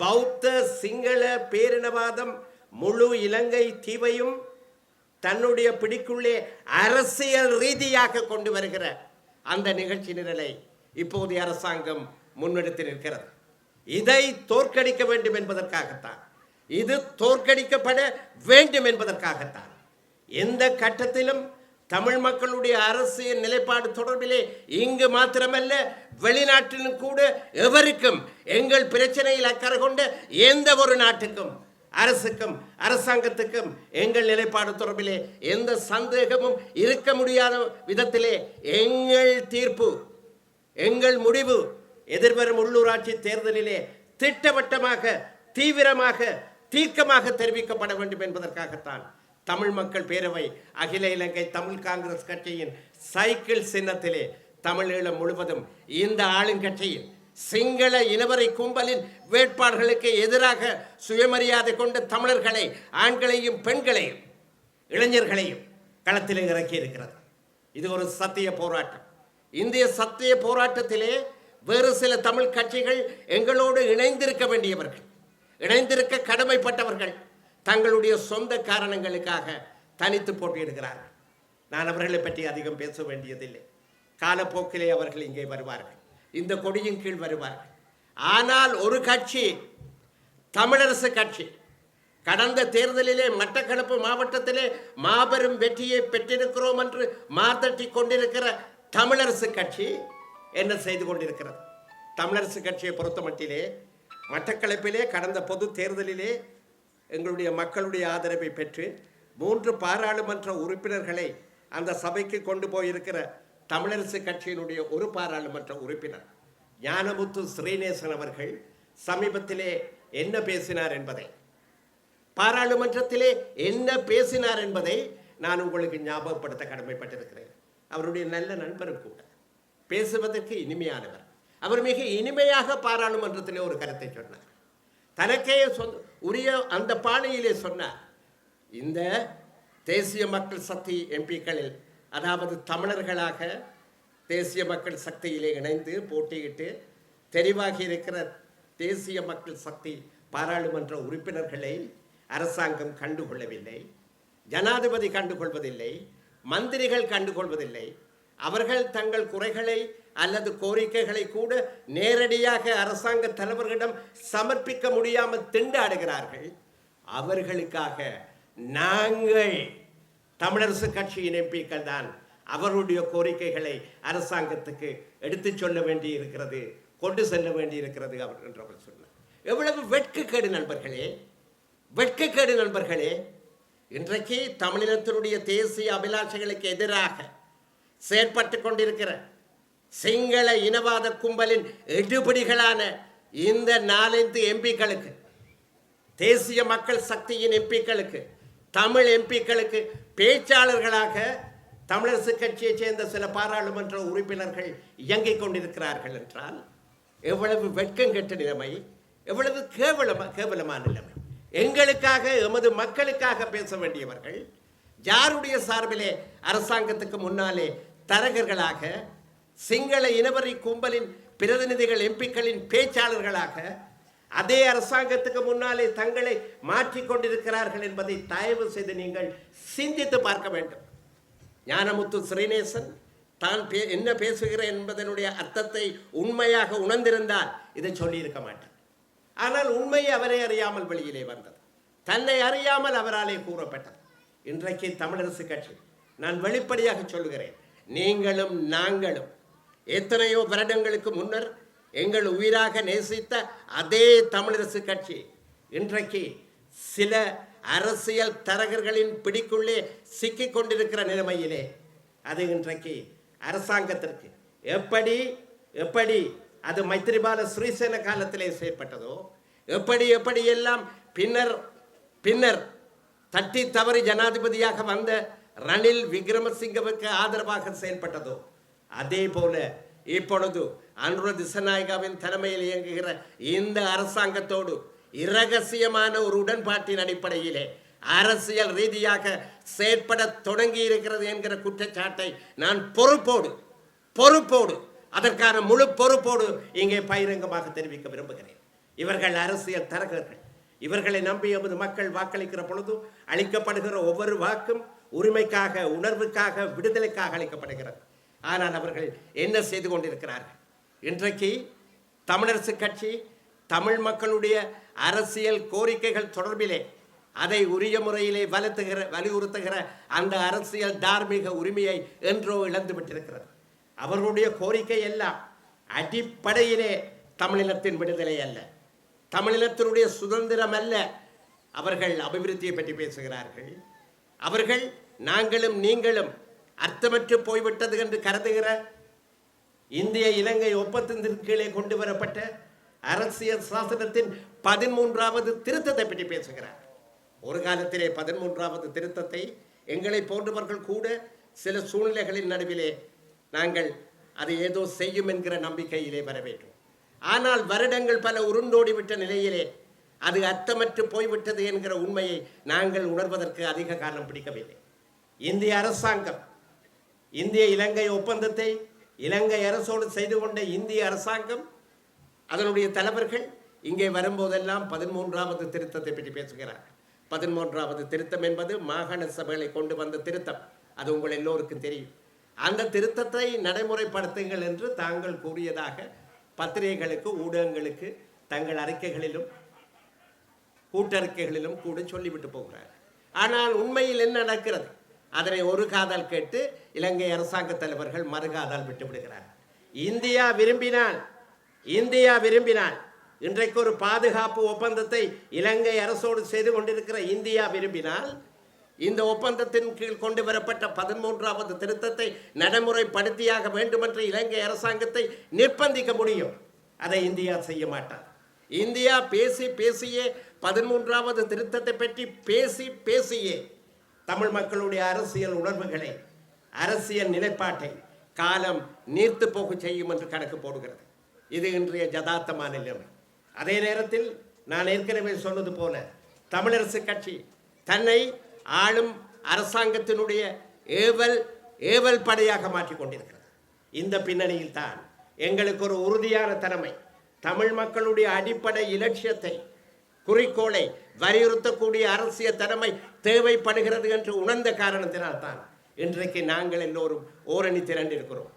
பௌத்த சிங்கள பேரினவாதம் முழு இலங்கை தீவையும் தன்னுடைய பிடிக்குள்ளே அரசியல் ரீதியாக கொண்டு வருகிற அந்த நிகழ்ச்சி நிரலை இப்போதைய அரசாங்கம் முன்னெடுத்து நிற்கிறது. இதை தோற்கடிக்க வேண்டும் என்பதற்காகத்தான் இது தோற்கடிக்கப்பட வேண்டும் என்பதற்காகத்தான் எந்த கட்டத்திலும் தமிழ் மக்களுடைய அரசியல் நிலைப்பாடு தொடர்பிலே இங்கு மாத்திரமல்ல வெளிநாட்டிலும் கூட எவருக்கும் எங்கள் பிரச்சனையில் அக்கறை கொண்ட எந்த ஒரு நாட்டுக்கும் அரசுக்கும் அரசாங்கத்துக்கும் எங்கள் நிலைப்பாடு தொடர்பிலே எந்த சந்தேகமும் இருக்க முடியாத விதத்திலே எங்கள் தீர்ப்பு எங்கள் முடிவு எதிர்வரும் உள்ளூராட்சி தேர்தலிலே திட்டவட்டமாக தீவிரமாக தீர்க்கமாக தெரிவிக்கப்பட வேண்டும் என்பதற்காகத்தான் தமிழ் மக்கள் பேரவை அகில இலங்கை தமிழ் காங்கிரஸ் கட்சியின் சைக்கிள் சின்னத்திலே தமிழீழம் முழுவதும் இந்த ஆளுங்கட்சியின் சிங்கள இனவரை கும்பலின் வேட்பாளர்களுக்கு எதிராக சுயமரியாதை கொண்ட தமிழர்களை ஆண்களையும் பெண்களையும் இளைஞர்களையும் களத்தில் இறக்கி இருக்கிறது இது ஒரு சத்திய போராட்டம். இந்திய சத்திய போராட்டத்திலே வேறு சில தமிழ் கட்சிகள் எங்களோடு இணைந்திருக்க வேண்டியவர்கள் இணைந்திருக்க கடமைப்பட்டவர்கள் தங்களுடைய சொந்த காரணங்களுக்காக தனித்து போட்டியிடுகிறார்கள். நான் அவர்களை பற்றி அதிகம் பேச வேண்டியதில்லை. காலப்போக்கிலே அவர்கள் இங்கே வருவார்கள். இந்த கொடியின் கீழ் வருவார்கள். ஆனால் ஒரு கட்சி தமிழரசு கட்சி கடந்த தேர்தலிலே மட்டக்களப்பு மாவட்டத்திலே மாபெரும் வெற்றியை பெற்றிருக்கிறோம் என்று மாதட்டி கொண்டிருக்கிற தமிழரசு கட்சி என்ன செய்து கொண்டிருக்கிறது? தமிழரசு கட்சியை பொறுத்தமட்டிலே மட்டக்களப்பிலே கடந்த பொது தேர்தலிலே எங்களுடைய மக்களுடைய ஆதரவை பெற்று மூன்று பாராளுமன்ற உறுப்பினர்களை அந்த சபைக்கு கொண்டு போயிருக்கிற தமிழரசு கட்சியினுடைய ஒரு பாராளுமன்ற உறுப்பினர் ஞானமுத்து ஸ்ரீநேசன் அவர்கள் சமீபத்திலே என்ன பேசினார் என்பதை பாராளுமன்றத்திலே என்ன பேசினார் என்பதை நான் உங்களுக்கு ஞாபகப்படுத்த கடமைப்பட்டிருக்கிறேன். அவருடைய நல்ல நண்பரும் கூட. பேசுவதற்கு இனிமையானவர். அவர் மிக இனிமையாக பாராளுமன்றத்திலே ஒரு கருத்தை சொன்னார். தனக்கே சொந்த உரிய அந்த பாணியிலே சொன்னார் இந்த தேசிய மக்கள் சக்தி எம்பிக்களில் அதாவது தமிழர்களாக தேசிய மக்கள் சக்தியிலே இணைந்து போட்டியிட்டு தெரிவாகி இருக்கிற தேசிய மக்கள் சக்தி பாராளுமன்ற உறுப்பினர்களை அரசாங்கம் கண்டுகொள்ளவில்லை ஜனாதிபதி கண்டுகொள்வதில்லை மந்திரிகள் கண்டுகொள்வதில்லை அவர்கள் தங்கள் குறைகளை அல்லது கோரிக்கைகளை கூட நேரடியாக அரசாங்க தலைவர்களிடம் சமர்ப்பிக்க முடியாமல் திண்டாடுகிறார்கள். அவர்களுக்காக நாங்கள் தமிழரசு கட்சியின் எம்பிக்கள் தான் அவர்களுடைய கோரிக்கைகளை அரசாங்கத்துக்கு எடுத்துச் சொல்ல வேண்டி இருக்கிறது கொண்டு செல்ல வேண்டி இருக்கிறது அவர் என்று அவர் சொன்னார். எவ்வளவு வெட்கக்கேடு நண்பர்களே வெட்கக்கேடு நண்பர்களே இன்றைக்கு தமிழினத்தினுடைய தேசிய அபிலாஷைகளுக்கு எதிராக செயற்பட்டு கொண்டிருக்கிற சிங்கள இனவாத கும்பலின் எடுபிடிகளான இந்த நாலந்து எம்பிக்களுக்கு தேசிய மக்கள் சக்தியின் எம்பிக்களுக்கு தமிழ் எம்பிக்களுக்கு பேச்சாளர்களாக தமிழரசு கட்சியைச் சேர்ந்த சில பாராளுமன்ற உறுப்பினர்கள் இயங்கிக் கொண்டிருக்கிறார்கள் என்றால் எவ்வளவு வெட்கம் கெட்ட நிலைமை எவ்வளவு கேவலமா கேவலமான நிலைமை. எங்களுக்காக எமது மக்களுக்காக பேச வேண்டியவர்கள் யாருடைய சார்பிலே அரசாங்கத்துக்கு முன்னாலே தரகர்களாக சிங்கள இனவரி கும்பலின் பிரதிநிதிகள் எம்பிக்களின் பேச்சாளர்களாக அதே அரசாங்கத்துக்கு முன்னாலே தங்களை மாற்றிக் கொண்டிருக்கிறார்கள் என்பதை தயவு செய்து நீங்கள் சிந்தித்து பார்க்க வேண்டும். ஞானமுத்து ஸ்ரீநேசன் தான் பே என்ன பேசுகிறேன் என்பதனுடைய அர்த்தத்தை உண்மையாக உணர்ந்திருந்தால் இதை சொல்லியிருக்க மாட்டார். ஆனால் உண்மை அவரை அறியாமல் வெளியிலே வந்தது. தன்னை அறியாமல் அவராலே கூறப்பட்டது. இன்றைக்கு தமிழரசு கட்சி நான் வெளிப்படையாக சொல்லுகிறேன் நீங்களும் நாங்களும் எத்தனையோ வருடங்களுக்கு முன்னர் எங்கள் உயிராக நேசித்த அதே தமிழரசு கட்சி இன்றைக்கு சில அரசியல் தரகர்களின் பிடிக்குள்ளே சிக்கிக் கொண்டிருக்கிற நிலைமையிலே அது இன்றைக்கு அரசாங்கத்திற்கு எப்படி எப்படி அது மைத்திரிபால ஸ்ரீசேன காலத்திலே செயற்பட்டதோ எப்படி எப்படி எல்லாம் பின்னர் பின்னர் தட்டி தவறி ஜனாதிபதியாக வந்த ரணில் விக்ரமசிங்கவுக்கு ஆதரவாக செயல்பட்டதோ அதே போல இப்பொழுது அனுர திசநாயகாவின் தலைமையில் இயங்குகிற இந்த அரசாங்கத்தோடு இரகசியமான ஒரு உடன்பாட்டின் அடிப்படையிலே அரசியல் ரீதியாக செயற்பட தொடங்கி இருக்கிறது என்கிற குற்றச்சாட்டை நான் பொறுப்போடு பொறுப்போடு அதற்கான முழு பொறுப்போடு இங்கே பகிரங்கமாக தெரிவிக்க விரும்புகிறேன். இவர்கள் அரசியல் தரகர்கள். இவர்களை நம்பி எமது மக்கள் வாக்களிக்கிற பொழுது அளிக்கப்படுகிற ஒவ்வொரு வாக்கும் உரிமைக்காக உணர்வுக்காக விடுதலைக்காக அளிக்கப்படுகிறது. ஆனால் அவர்கள் என்ன செய்து கொண்டிருக்கிறார்கள்? இன்றைக்கு தமிழரசு கட்சி தமிழ் மக்களுடைய அரசியல் கோரிக்கைகள் தொடர்பிலே அதை உரிய முறையிலே வலுத்துகிற வலியுறுத்துகிற அந்த அரசியல் தார்மீக உரிமையை என்றோ இழந்து விட்டிருக்கிறது. அவர்களுடைய கோரிக்கை எல்லாம் அடிப்படையிலே தமிழினத்தின் விடுதலை அல்ல. தமிழினத்தினுடைய சுதந்திரம் அல்ல. அவர்கள் அபிவிருத்தியை பற்றி பேசுகிறார்கள். அவர்கள் நாங்களும் நீங்களும் அர்த்தமற்று போய்விட்டது என்று கருதுகிற இந்திய இலங்கை ஒப்பந்தத்தின் கீழே கொண்டு வரப்பட்ட அரசியல் சாசனத்தின் பதிமூன்றாவது திருத்தத்தை பற்றி பேசுகிறார். ஒரு காலத்திலே பதிமூன்றாவது திருத்தத்தை எங்களை போன்றவர்கள் கூட சில சூழ்நிலைகளின் நடுவிலே நாங்கள் அதை ஏதோ செய்யும் என்கிற நம்பிக்கையிலே வர வேண்டும். ஆனால் வருடங்கள் பல உருண்டோடிவிட்ட நிலையிலே அது அர்த்தமற்று போய்விட்டது என்கிற உண்மையை நாங்கள் உணர்வதற்கு அதிக காலம் பிடிக்கவில்லை. இந்திய அரசாங்கம் இந்திய இலங்கை ஒப்பந்தத்தை இலங்கை அரசோடு செய்து கொண்ட இந்திய அரசாங்கம் அதனுடைய தலைவர்கள் இங்கே வரும்போதெல்லாம் பதிமூன்றாவது திருத்தத்தை பற்றி பேசுகிறார். பதிமூன்றாவது திருத்தம் என்பது மாகாண சபைகளை கொண்டு வந்த திருத்தம். அது உங்கள் எல்லோருக்கும் தெரியும். அந்த திருத்தத்தை நடைமுறைப்படுத்துங்கள் என்று தாங்கள் கூறியதாக பத்திரிகைகளுக்கு ஊடகங்களுக்கு தங்கள் அறிக்கைகளிலும் கூட்டறிக்கைகளிலும் கூட சொல்லிவிட்டு போகிறார். ஆனால் உண்மையில் என்ன நடக்கிறது? அதனை ஒரு காதால் கேட்டு இலங்கை அரசாங்க தலைவர்கள் மறுகாதால் விட்டுவிடுகிறார். இந்தியா விரும்பினால் இந்தியா விரும்பினால் இன்றைக்கு ஒரு பாதுகாப்பு ஒப்பந்தத்தை இலங்கை அரசோடு செய்து கொண்டிருக்கிற இந்தியா விரும்பினால் இந்த ஒப்பந்தத்தின் கீழ் கொண்டு வரப்பட்ட பதிமூன்றாவது திருத்தத்தை நடைமுறைப்படுத்தியாக வேண்டுமென்ற இலங்கை அரசாங்கத்தை நிர்பந்திக்க முடியும். அதை இந்தியா செய்ய மாட்டார். இந்தியா பேசி பேசியே பதிமூன்றாவது திருத்தத்தை பற்றி பேசி பேசியே தமிழ் மக்களுடைய அரசியல் உணர்வுகளை அரசியல் நிலைப்பாட்டை காலம் நீர்த்து போக செய்யும் என்று கணக்கு போடுகிறது. இது இன்றைய ஜதார்த்தமான நிலைமை அதே நேரத்தில் நான் ஏற்கனவே சொன்னது போல தமிழரசு கட்சி தன்னை ஆளும் அரசாங்கத்தினுடைய ஏவல் ஏவல் படையாக மாற்றிக் கொண்டிருக்கிறது. இந்த பின்னணியில் தான் எங்களுக்கு ஒரு உறுதியான திறமை தமிழ் மக்களுடைய அடிப்படை இலட்சியத்தை குறிக்கோளை வலியுறுத்தக்கூடிய அரசியல் தலைமை தேவைப்படுகிறது என்று உணர்ந்த காரணத்தினால்தான் இன்றைக்கு நாங்கள் எல்லோரும் ஓரணி திரண்டிருக்கிறோம்.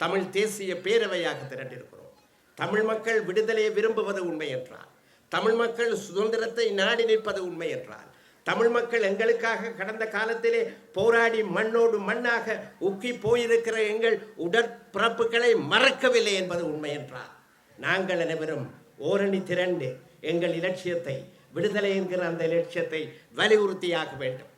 தமிழ் தேசிய பேரவையாக திரண்டிருக்கிறோம். தமிழ் மக்கள் விடுதலையை விரும்புவது உண்மை என்றால் தமிழ் மக்கள் சுதந்திரத்தை நாடி நிற்பது உண்மை என்றால் தமிழ் மக்கள் எங்களுக்காக கடந்த காலத்திலே போராடி மண்ணோடு மண்ணாக உக்கி போயிருக்கிற எங்கள் உடற்பிறப்புகளை மறக்கவில்லை என்பது உண்மை என்றால் நாங்கள் அனைவரும் ஓரணி திரண்டு எங்கள் இலட்சியத்தை விடுதலை என்கிற அந்த லட்சியத்தை வலியுறுத்தியாக வேண்டும்.